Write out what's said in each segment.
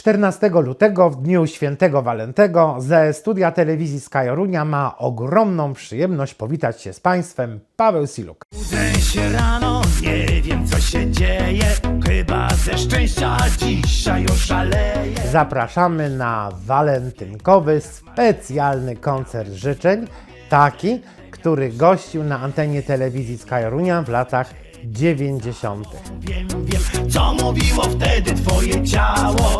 14 lutego, w dniu świętego Walentego, ze studia telewizji Skajorunia ma ogromną przyjemność powitać się z Państwem Paweł Siluk. Budzę się rano, nie wiem co się dzieje Chyba ze szczęścia dzisiaj oszaleję Zapraszamy na walentynkowy specjalny koncert życzeń, taki, który gościł na antenie telewizji Skajorunia w latach 90. Wiem, wiem, co mówiło wtedy twoje ciało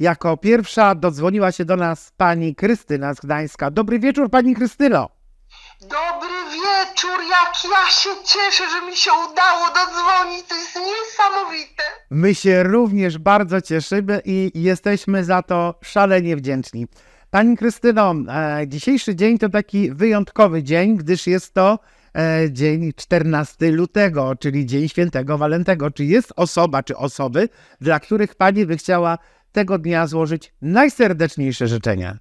Jako pierwsza dodzwoniła się do nas pani Krystyna z Gdańska. Dobry wieczór, pani Krystyno. Dobry wieczór, jak ja się cieszę, że mi się udało dodzwonić, to jest niesamowite. My się również bardzo cieszymy i jesteśmy za to szalenie wdzięczni. Pani Krystyno, e, dzisiejszy dzień to taki wyjątkowy dzień, gdyż jest to e, dzień 14 lutego, czyli Dzień Świętego Walentego. Czy jest osoba, czy osoby, dla których Pani by chciała tego dnia złożyć najserdeczniejsze życzenia?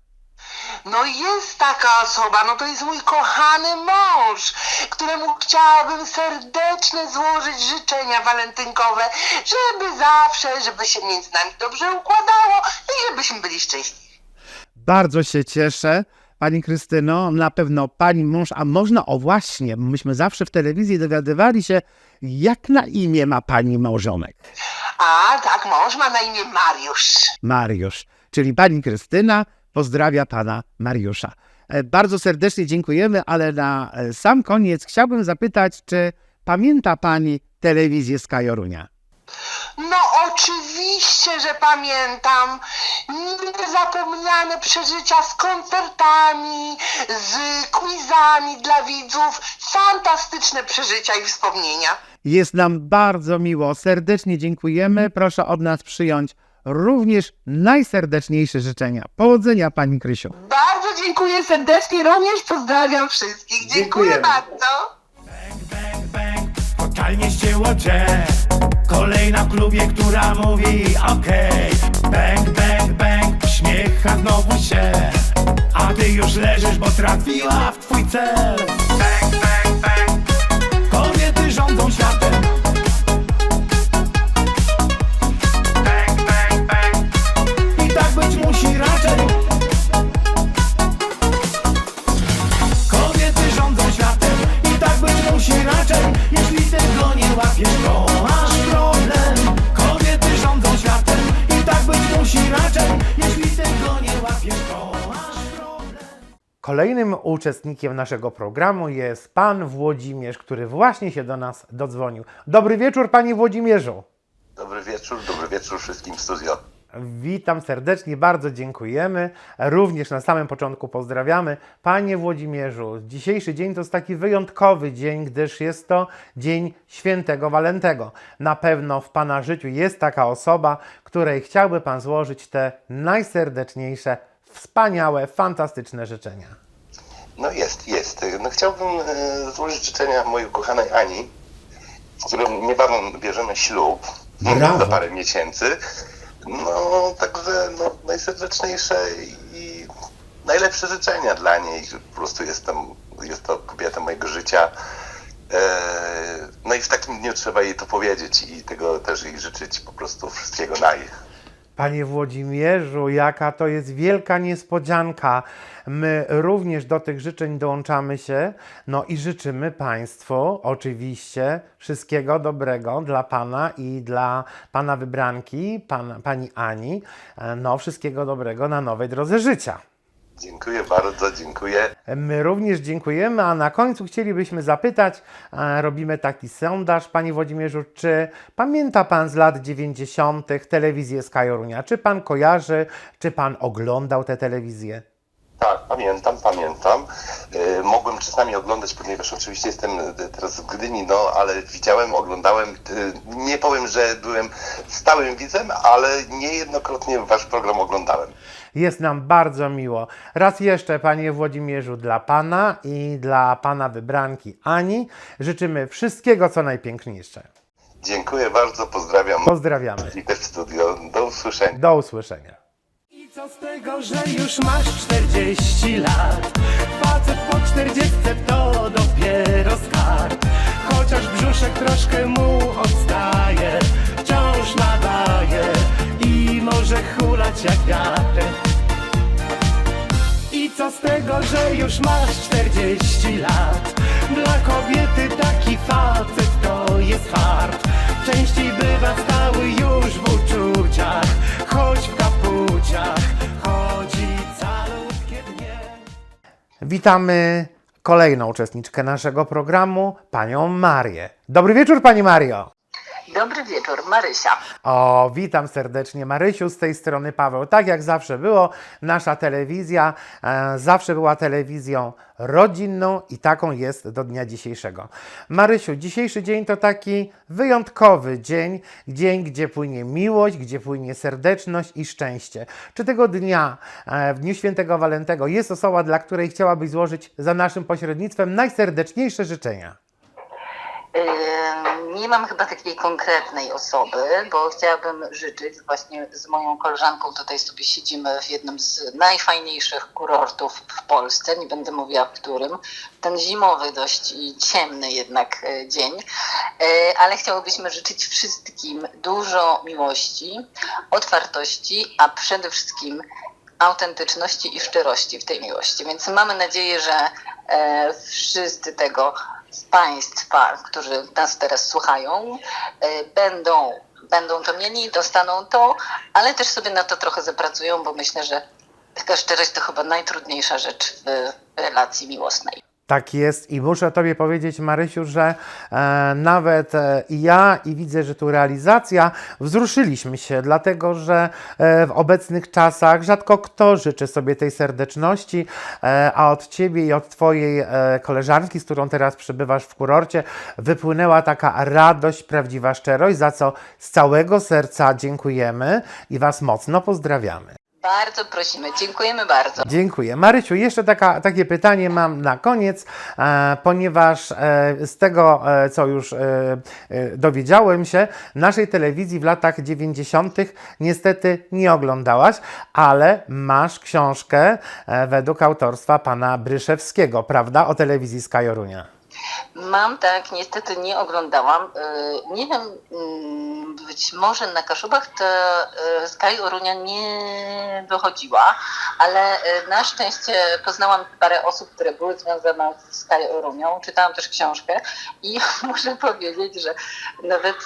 No jest taka osoba, no to jest mój kochany mąż, któremu chciałabym serdecznie złożyć życzenia walentynkowe, żeby zawsze, żeby się między nami dobrze układało i żebyśmy byli szczęśliwi. Bardzo się cieszę. Pani Krystyno, na pewno pani mąż, a można, o właśnie, myśmy zawsze w telewizji dowiadywali się, jak na imię ma pani małżonek. A tak, mąż ma na imię Mariusz. Mariusz, czyli pani Krystyna pozdrawia pana Mariusza. E, Bardzo serdecznie dziękujemy, ale na e, sam koniec chciałbym zapytać, czy pamięta pani telewizję Skajorunia? No oczywiście, że pamiętam niezapomniane przeżycia z koncertami, z quizami dla widzów, fantastyczne przeżycia i wspomnienia. Jest nam bardzo miło, serdecznie dziękujemy. Proszę od nas przyjąć również najserdeczniejsze życzenia. Powodzenia pani Krysiu. Bardzo dziękuję serdecznie, również pozdrawiam wszystkich. Dziękuję Dziękujemy. bardzo. Totalnie ścięło jazz Kolejna w klubie, która mówi okej Bang, bang, bang, śmiecha znowu się. A ty już leżysz, bo trafiła w twój cel. Bang, Kolejnym uczestnikiem naszego programu jest pan Włodzimierz, który właśnie się do nas dodzwonił. Dobry wieczór, panie Włodzimierzu. Dobry wieczór, dobry wieczór wszystkim w studio. Witam serdecznie, bardzo dziękujemy. Również na samym początku pozdrawiamy. Panie Włodzimierzu, dzisiejszy dzień to jest taki wyjątkowy dzień, gdyż jest to dzień świętego Walentego. Na pewno w Pana życiu jest taka osoba, której chciałby Pan złożyć te najserdeczniejsze, wspaniałe, fantastyczne życzenia. No jest, jest. No chciałbym e, złożyć życzenia mojej ukochanej Ani, z którą niebawem bierzemy ślub Brawo. za parę miesięcy. No także no, najserdeczniejsze i najlepsze życzenia dla niej. Po prostu jestem, jest to kobieta mojego życia. E, No i w takim dniu trzeba jej to powiedzieć i tego też jej życzyć po prostu wszystkiego naj. Panie Włodzimierzu, jaka to jest wielka niespodzianka. My również do tych życzeń dołączamy się, no i życzymy Państwu oczywiście wszystkiego dobrego dla Pana i dla Pana wybranki, pana, Pani Ani, E, no wszystkiego dobrego na nowej drodze życia. Dziękuję bardzo, dziękuję. My również dziękujemy, a na końcu chcielibyśmy zapytać, robimy taki sondaż, Panie Włodzimierzu, czy pamięta Pan z lat 90. telewizję Skajorunia? Czy Pan kojarzy, czy Pan oglądał tę telewizję? Tak, pamiętam, pamiętam. E, mogłem czasami oglądać, ponieważ oczywiście jestem e, teraz w Gdyni, no ale widziałem, oglądałem. E, nie powiem, że byłem stałym widzem, ale niejednokrotnie wasz program oglądałem. Jest nam bardzo miło. Raz jeszcze, Panie Włodzimierzu, dla Pana i dla Pana wybranki Ani życzymy wszystkiego, co najpiękniejsze. Dziękuję bardzo, pozdrawiam Pozdrawiamy. i też studio. Do usłyszenia. Do usłyszenia. I co z tego, że już masz 40 lat? Facet po 40 to dopiero skarb brzuszek troszkę mu odstaje Wciąż nadaje i może hulać jak wiatr i co z tego, że już masz 40 lat? Dla kobiety taki facet to jest fart. Częściej bywa stały już w uczuciach, choć w kapuciach chodzi calutkie dnie. Witamy kolejną uczestniczkę naszego programu, panią Marię. Dobry wieczór, pani Mario. Dobry wieczór, Marysia. O, witam serdecznie Marysiu z tej strony Paweł. Tak jak zawsze było, nasza telewizja e, zawsze była telewizją rodzinną i taką jest do dnia dzisiejszego. Marysiu, dzisiejszy dzień to taki wyjątkowy dzień, dzień, gdzie płynie miłość, gdzie płynie serdeczność i szczęście. Czy tego dnia, e, w Dniu Świętego Walentego, jest osoba, dla której chciałabyś złożyć za naszym pośrednictwem najserdeczniejsze życzenia? Nie mam chyba takiej konkretnej osoby, bo chciałabym życzyć właśnie z moją koleżanką, tutaj sobie siedzimy w jednym z najfajniejszych kurortów w Polsce, nie będę mówiła w którym, ten zimowy dość ciemny jednak e, dzień, E, ale chciałybyśmy życzyć wszystkim dużo miłości, otwartości, a przede wszystkim autentyczności i szczerości w tej miłości. Więc mamy nadzieję, że e, wszyscy tego z Państwa, którzy nas teraz słuchają, e, będą, będą to mieli, dostaną to, ale też sobie na to trochę zapracują, bo myślę, że taka szczerość to chyba najtrudniejsza rzecz w relacji miłosnej. Tak jest i muszę Tobie powiedzieć, Marysiu, że e, nawet e, i ja, i widzę, że tu realizacja, wzruszyliśmy się, dlatego że e, w obecnych czasach rzadko kto życzy sobie tej serdeczności, e, a od Ciebie i od Twojej e, koleżanki, z którą teraz przebywasz w kurorcie, wypłynęła taka radość, prawdziwa szczerość, za co z całego serca dziękujemy i Was mocno pozdrawiamy. Bardzo prosimy, dziękujemy bardzo. Dziękuję. Marysiu, jeszcze taka, takie pytanie mam na koniec, e, ponieważ e, z tego, e, co już e, e, dowiedziałem się, naszej telewizji w latach 90. niestety nie oglądałaś, ale masz książkę e, według autorstwa pana Bryszewskiego, prawda, o telewizji Skajorunia. Mam tak, niestety nie oglądałam. Yy, Nie wiem, mm, być może na Kaszubach to yy, Sky Orunia nie wychodziła, ale yy, na szczęście poznałam parę osób, które były związane z Sky Orunią. Czytałam też książkę i muszę powiedzieć, że nawet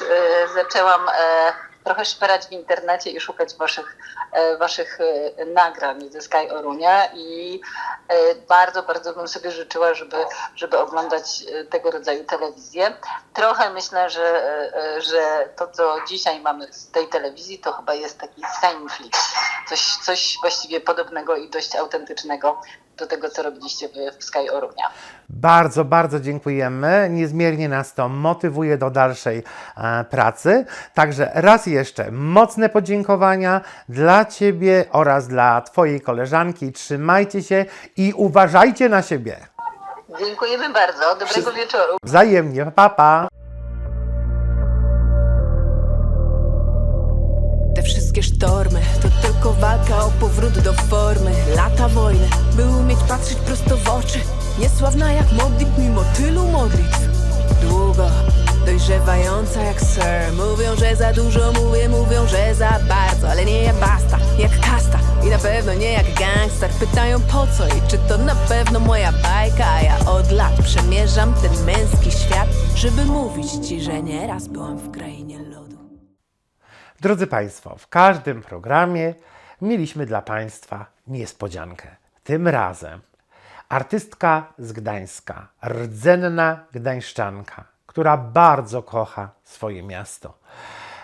zaczęłam e, trochę szperać w internecie i szukać waszych, e, waszych e, nagrań ze Sky Orunia i e, bardzo, bardzo bym sobie życzyła, żeby, żeby oglądać tego rodzaju telewizję. Trochę myślę, że, że to, co dzisiaj mamy z tej telewizji, to chyba jest taki Seinflix. Coś, coś właściwie podobnego i dość autentycznego do tego, co robiliście w Sky Orunia. Bardzo, bardzo dziękujemy. Niezmiernie nas to motywuje do dalszej e, pracy. Także raz jeszcze mocne podziękowania dla Ciebie oraz dla Twojej koleżanki. Trzymajcie się i uważajcie na siebie. Dziękujemy bardzo. Dobrego wieczoru. Wzajemnie. Pa, pa. Wszystkie sztormy. To tylko walka o powrót do formy. Lata wojny, by umieć patrzeć prosto w oczy. Niesławna jak modlitw mimo tylu modlitw. Długo, dojrzewająca jak sir Mówią, że za dużo mówię, mówią, że za bardzo. Ale nie jak basta, jak kasta. I na pewno nie jak gangster. Pytają po co i czy to na pewno moja bajka? A ja od lat przemierzam ten męski świat Żeby mówić ci, że nieraz byłam w krainie Drodzy Państwo, w każdym programie mieliśmy dla Państwa niespodziankę. Tym razem artystka z Gdańska, rdzenna gdańszczanka, która bardzo kocha swoje miasto.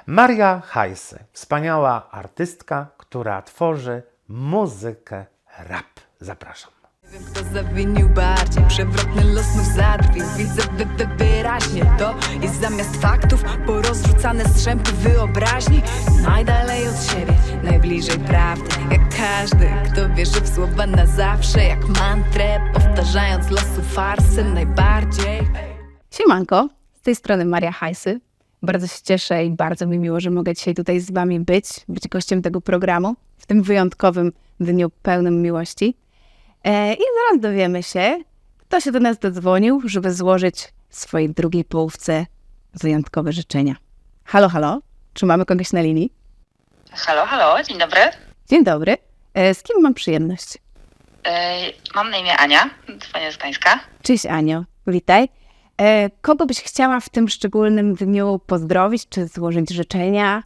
Maria Hajsy, wspaniała artystka, która tworzy muzykę rap. Zapraszam. Wiem, kto zawinił bardziej. Przewrotny los znów zadrwił Widzę wy, wy, wyraźnie To. Jest zamiast faktów Porozrzucane strzępy wyobraźni. Najdalej od siebie Najbliżej prawdy. Jak każdy, kto wierzy w słowa na zawsze. Jak mantrę Powtarzając losu farsy Najbardziej. Siemanko, z tej strony Maria Hajsy. Bardzo się cieszę i bardzo mi miło, że mogę dzisiaj tutaj z Wami być, być gościem tego programu w tym wyjątkowym dniu pełnym miłości. E, I zaraz dowiemy się, kto się do nas dodzwonił, żeby złożyć swojej drugiej połówce wyjątkowe życzenia. Halo, halo, czy mamy kogoś na linii? Halo, halo, dzień dobry. Dzień dobry. E, Z kim mam przyjemność? E, mam na imię Ania, dzwonię z Gdańska. Cześć Anio, witaj. Kogo byś chciała w tym szczególnym dniu pozdrowić czy złożyć życzenia?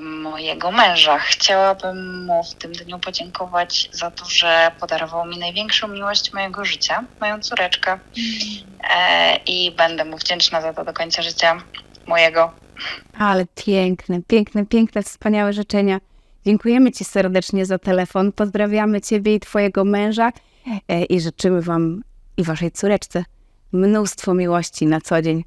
Mojego męża. Chciałabym mu w tym dniu podziękować za to, że podarował mi największą miłość mojego życia, moją córeczkę. E, I będę mu wdzięczna za to do końca życia mojego. Ale piękne, piękne, piękne, wspaniałe życzenia. Dziękujemy Ci serdecznie za telefon. Pozdrawiamy Ciebie i Twojego męża e, i życzymy Wam i Waszej córeczce mnóstwo miłości na co dzień.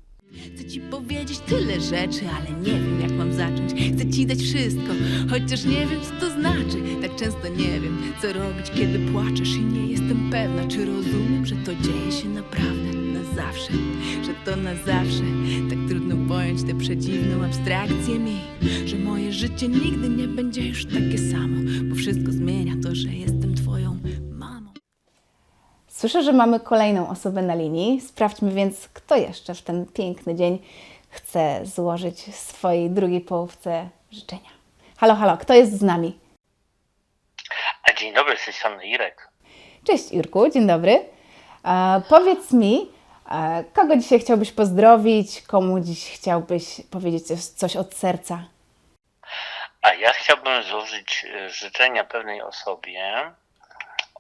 Chcę ci powiedzieć tyle rzeczy, ale nie wiem zacząć. Chcę ci dać wszystko, chociaż nie wiem co to znaczy. Tak często nie wiem, co robić, kiedy płaczesz i nie jestem pewna, czy rozumiem, że to dzieje się naprawdę na zawsze, że to na zawsze. Tak trudno pojąć tę przedziwną abstrakcję mi, że moje życie nigdy nie będzie już takie samo, bo wszystko zmienia to, że jestem twoją mamą. Słyszę, że mamy kolejną osobę na linii. Sprawdźmy więc, kto jeszcze w ten piękny dzień chce złożyć swojej drugiej połówce życzenia. Halo, halo, kto jest z nami? Dzień dobry, z tej strony Irek. Cześć Irku, dzień dobry. E, powiedz mi, e, kogo dzisiaj chciałbyś pozdrowić, komu dziś chciałbyś powiedzieć coś, coś od serca? A ja chciałbym złożyć e, życzenia pewnej osobie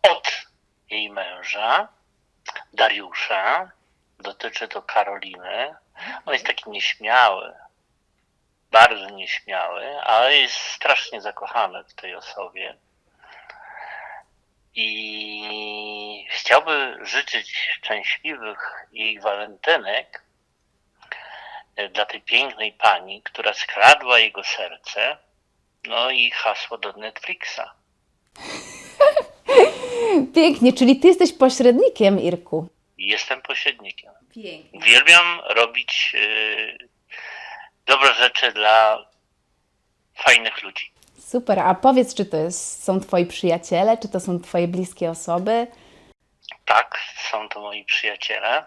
od jej męża, Dariusza. Dotyczy to Karoliny. On jest taki nieśmiały, bardzo nieśmiały, ale jest strasznie zakochany w tej osobie. I chciałby życzyć szczęśliwych jej walentynek e, dla tej pięknej pani, która skradła jego serce, no i hasło do Netflixa. Pięknie, czyli ty jesteś pośrednikiem, Irku. Jestem pośrednikiem. Pięknie. Uwielbiam robić e, dobre rzeczy dla fajnych ludzi. Super, a powiedz, czy to jest, są twoi przyjaciele, czy to są twoje bliskie osoby? Tak, są to moi przyjaciele.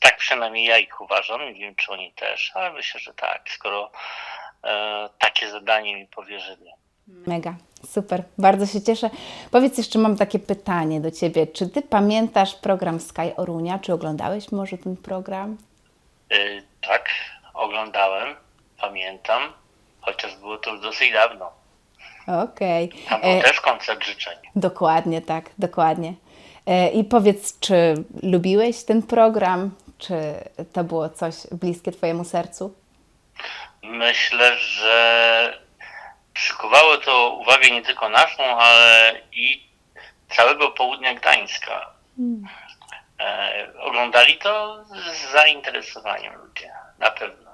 Tak przynajmniej ja ich uważam. Nie wiem, czy oni też, ale myślę, że tak, skoro e, takie zadanie mi powierzyli. Mega, super, bardzo się cieszę. Powiedz jeszcze, mam takie pytanie do ciebie. Czy ty pamiętasz program Sky Orunia? Czy oglądałeś może ten program? E, tak, oglądałem, pamiętam, chociaż było to już dosyć dawno. Okej. Tam był E, też koncert życzeń. Dokładnie, tak, dokładnie. E, I powiedz, czy lubiłeś ten program? Czy to było coś bliskie Twojemu sercu? Myślę, że przykuwało to uwagę nie tylko naszą, ale i całego południa Gdańska. E, oglądali to z zainteresowaniem ludzie, na pewno.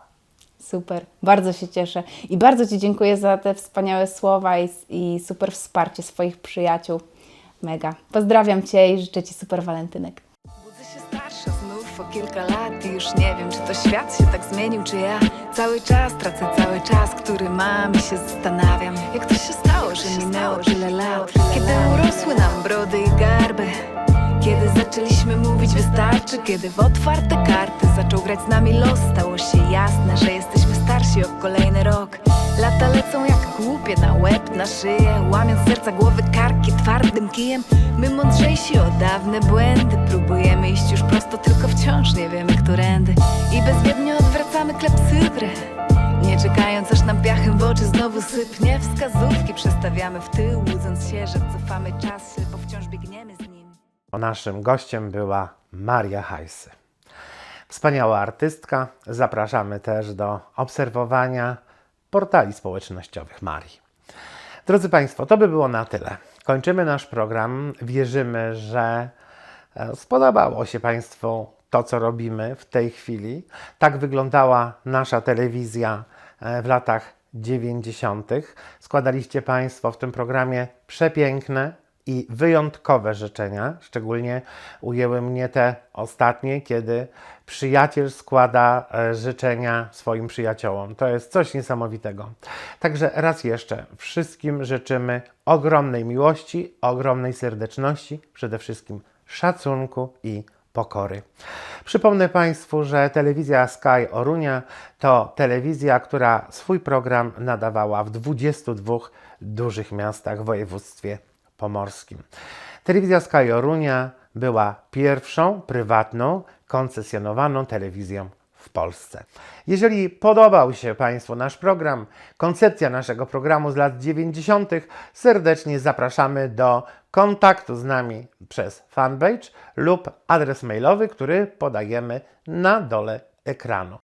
Super, bardzo się cieszę i bardzo Ci dziękuję za te wspaniałe słowa i, i super wsparcie swoich przyjaciół. Mega. Pozdrawiam Cię i życzę Ci super walentynek. Budzę się starsza znów o kilka lat i już nie wiem, czy to świat się tak zmienił, czy ja cały czas tracę cały czas, który mam i się zastanawiam, jak to się stało, że minęło tyle lat, kiedy urosły nam brody i garby. Kiedy zaczęliśmy mówić wystarczy, kiedy w otwarte karty zaczął grać z nami los, stało się jasne, że jesteśmy starsi o kolejny rok. Lata lecą jak głupie na łeb, na szyję, łamiąc serca głowy karki twardym kijem. My mądrzejsi o dawne błędy, próbujemy iść już prosto, tylko wciąż nie wiemy, którędy. I bezwiednie odwracamy klepsydrę. Nie czekając aż nam piachem w oczy znowu sypnie Wskazówki przestawiamy w tył, łudząc się, że cofamy czasy, bo wciąż biegniemy z nim Naszym gościem była Maria Hajsy. Wspaniała artystka. Zapraszamy też do obserwowania portali społecznościowych Marii. Drodzy Państwo, to by było na tyle. Kończymy nasz program. Wierzymy, że e, spodobało się Państwu to, co robimy w tej chwili. Tak wyglądała nasza telewizja e, w latach 90. Składaliście Państwo w tym programie przepiękne i wyjątkowe życzenia. Szczególnie ujęły mnie te ostatnie, kiedy przyjaciel składa e, życzenia swoim przyjaciołom. To jest coś niesamowitego. Także raz jeszcze wszystkim życzymy ogromnej miłości, ogromnej serdeczności, przede wszystkim szacunku i pokory. Przypomnę Państwu, że telewizja Sky Orunia to telewizja, która swój program nadawała w 22 dużych miastach w województwie pomorskim. Telewizja Sky Orunia była pierwszą prywatną, koncesjonowaną telewizją w Polsce. Jeżeli podobał się Państwu nasz program, koncepcja naszego programu z lat 90., serdecznie zapraszamy do kontaktu z nami przez fanpage lub adres mailowy, który podajemy na dole ekranu.